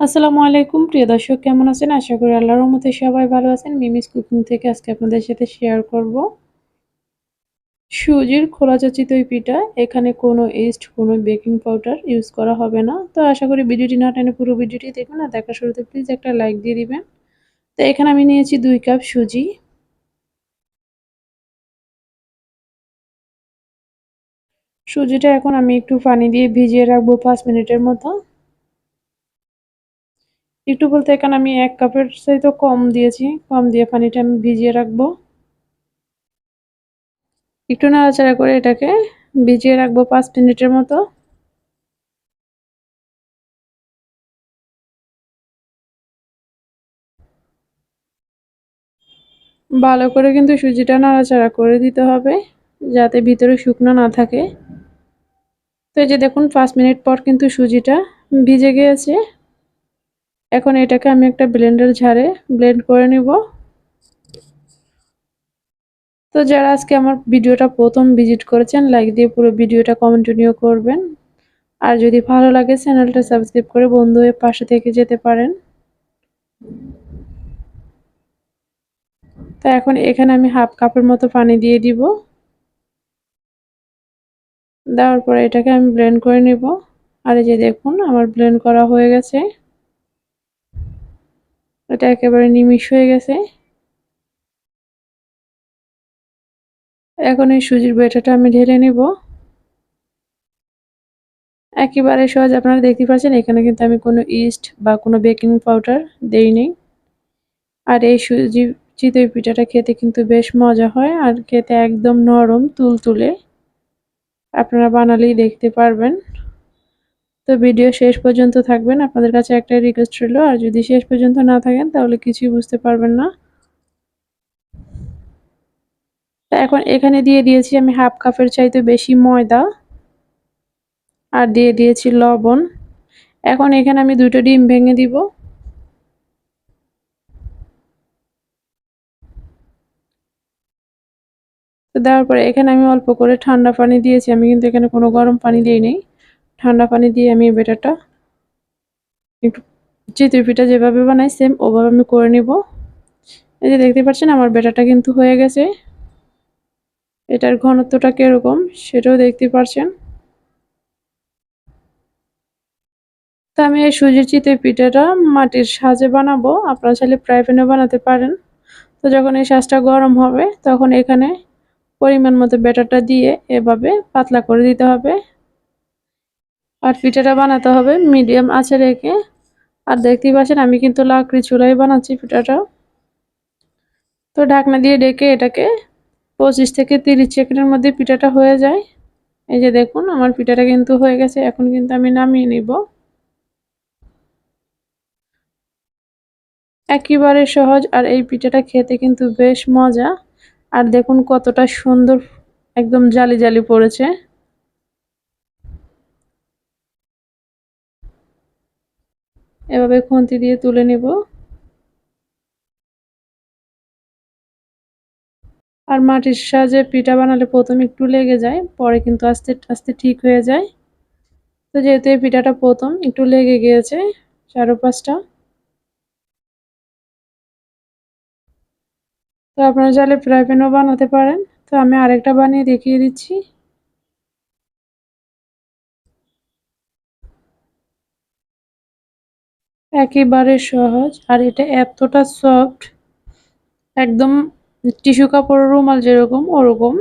আসসালামু আলাইকুম। প্রিয় দর্শক, কেমন আছেন? আশা করি আল্লাহর রহমতে সবাই ভালো আছেন। মিমিস কুকিং থেকে আজকে আপনাদের সাথে শেয়ার করব। সুজির খোলা চিতই পিঠা, এখানে কোনো ইস্ট কোনো বেকিং পাউডার ইউজ করা হবে না। তো আশা করি ভিডিওটি না টেনে পুরো ভিডিওটি দেখুন আর দেখা শুরুতে প্লিজ একটা লাইক দিয়ে দিবেন। তো এখানে আমি নিয়েছি দুই কাপ সুজি। সুজিটা এখন আমি একটু পানি দিয়ে ভিজিয়ে রাখব পাঁচ মিনিটের মতো। একটু বলতে এখানে আমি এক কাপের সাথে কম দিয়েছি। কম দিয়ে পানিটা আমি ভিজিয়ে রাখব। একটু নাড়াচাড়া করে এটাকে ভিজিয়ে রাখব পাঁচ মিনিটের মতো। ভালো করে কিন্তু সুজিটা নাড়াচাড়া করে দিতে হবে, যাতে ভিতরে শুকনো না থাকে। তো এই যে দেখুন, পাঁচ মিনিট পর কিন্তু সুজিটা ভিজে গিয়েছে। এখন এটাকে আমি একটা ব্লেন্ডার ঝাড়ে ব্লেন্ড করে নিব। তো যারা আজকে আমার ভিডিওটা প্রথম ভিজিট করেছেন লাইক দিয়ে পুরো ভিডিওটা কন্টিনিউ করবেন। আর যদি ভালো লাগে, চ্যানেলটা সাবস্ক্রাইব করে বন্ধু হয়ে পাশে থেকে যেতে পারেন। তো এখন এখানে আমি হাফ কাপের মতো পানি দিয়ে দিব। দেওয়ার পরে এটাকে আমি ব্লেন্ড করে নিব। আর এই যে দেখুন, আমার ব্লেন্ড করা হয়ে গেছে। এটা একেবারে নিমিষ হয়ে গেছে। এখন এই সুজির বেটাটা আমি ঢেলে নিব। একেবারে সহজ, আপনারা দেখতে পাচ্ছেন, এখানে কিন্তু আমি কোনো ইস্ট বা কোনো বেকিং পাউডার দেইনি আর এই সুজি চিতই পিঠাটা খেতে কিন্তু বেশ মজা হয় আর খেতে একদম নরম, তুলতুলে। আপনারা বানালেই দেখতে পারবেন। তো ভিডিও শেষ পর্যন্ত থাকবেন। আপনাদের কাছে একটা রিকোয়েস্ট রইল, আর যদি শেষ পর্যন্ত না থাকেন, তাহলে কিছুই বুঝতে পারবেন না। এখন এখানে দিয়ে দিয়েছি আমি হাফ কাপের চাইতে বেশি ময়দা, আর দিয়ে দিয়েছি লবণ। এখন এখানে আমি দুটো ডিম ভেঙে দিব। দেওয়ার পরে এখানে আমি অল্প করে ঠান্ডা পানি দিয়েছি, আমি কিন্তু এখানে কোনো গরম পানি দিই নেই ঠান্ডা পানি দিয়ে আমি বেটারটা একটু চিতই পিঠা যেভাবে বানাই সেম ওভাবে আমি করে নিব। এই যে দেখতে পাচ্ছেন, আমার বেটাটা কিন্তু হয়ে গেছে। এটার ঘনত্বটা কীরকম সেটাও দেখতে পাচ্ছেন। তো আমি এই সুজির চিতই পিঠাটা মাটির সাজে বানাবো। আপনারা চাইলে ফ্রাই প্যানে বানাতে পারেন। তো যখন এই সাজটা গরম হবে, তখন এখানে পরিমাণ মতো ব্যাটারটা দিয়ে এভাবে পাতলা করে দিতে হবে। আর পিঠাটা বানাতে হবে মিডিয়াম আছে রেখে। আর দেখতেই পাচ্ছেন, আমি কিন্তু লাকড়ি চুলাই বানাচ্ছি পিঠাটা তো ঢাকনা দিয়ে ডেকে এটাকে পঁচিশ থেকে তিরিশ সেকেন্ডের মধ্যে পিঠাটা হয়ে যায়। এই যে দেখুন, আমার পিঠাটা কিন্তু হয়ে গেছে, এখন কিন্তু আমি নামিয়ে নিব। একেবারে সহজ, আর এই পিঠাটা খেতে কিন্তু বেশ মজা। আর দেখুন কতটা সুন্দর, একদম জালি জালি পড়েছে। এভাবে খুন্তি দিয়ে তুলে নেব। আর মাটির সাহায্যে পিঠা বানালে প্রথম একটু লেগে যায়, পরে কিন্তু আস্তে আস্তে ঠিক হয়ে যায়। তো যেহেতু এই পিঠাটা প্রথম, একটু লেগে গিয়েছে চারো পাঁচটা তো আপনারা চাইলে ফ্রাই প্যানও বানাতে পারেন। তো আমি আরেকটা বানিয়ে দেখিয়ে দিচ্ছি। একেবারে সহজ। আর এটা এতটা সফট একদম টিস্যু কাপড়ের রুমাল যেরকম ওরকম।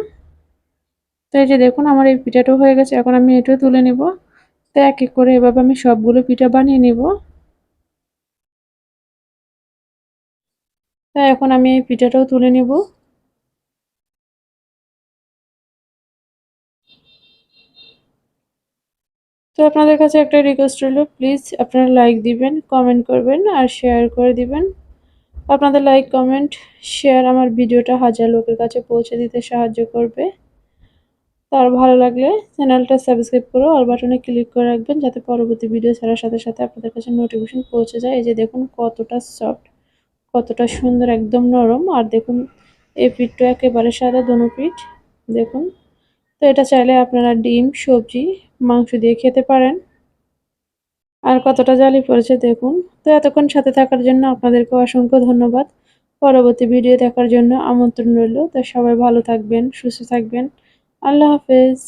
তো এই যে দেখুন, আমার এই পিঠাটাও হয়ে গেছে। এখন আমি এটাও তুলে নেব। তো এক এক করে এভাবে আমি সবগুলো পিঠা বানিয়ে নেব। তো এখন আমি এই পিঠাটাও তুলে নেব। তো আপনাদের কাছে একটা রিকোয়েস্ট রইল প্লিজ আপনারা লাইক দিবেন কমেন্ট করবেন আর শেয়ার করে দিবেন। আপনাদের লাইক কমেন্ট শেয়ার আমার ভিডিওটা হাজার লোকের কাছে পৌঁছে দিতে সাহায্য করবে। তার ভালো লাগলে চ্যানেলটা সাবস্ক্রাইব করো আর বাটনে ক্লিক করে রাখবেন যাতে পরবর্তী ভিডিও ছাড়ার সাথে সাথে আপনাদের কাছে নোটিফিকেশন পৌঁছে যায়। এই যে দেখুন কতটা সফট কতটা সুন্দর, একদম নরম। আর দেখুন, এই পিঠটা একেবারে সাদা দনু পিঠ, দেখুন। এটা চাইলে আপনারা ডিম, সবজি, মাংস দিয়ে খেতে পারেন। আর কতটা জালি পড়েছে দেখুন। তো এতক্ষণ সাথে থাকার জন্য আপনাদেরকে অসংখ্য ধন্যবাদ। পরবর্তী ভিডিও দেখার জন্য আমন্ত্রণ রইল। তো সবাই ভালো থাকবেন, সুস্থ থাকবেন। আল্লাহ হাফেজ।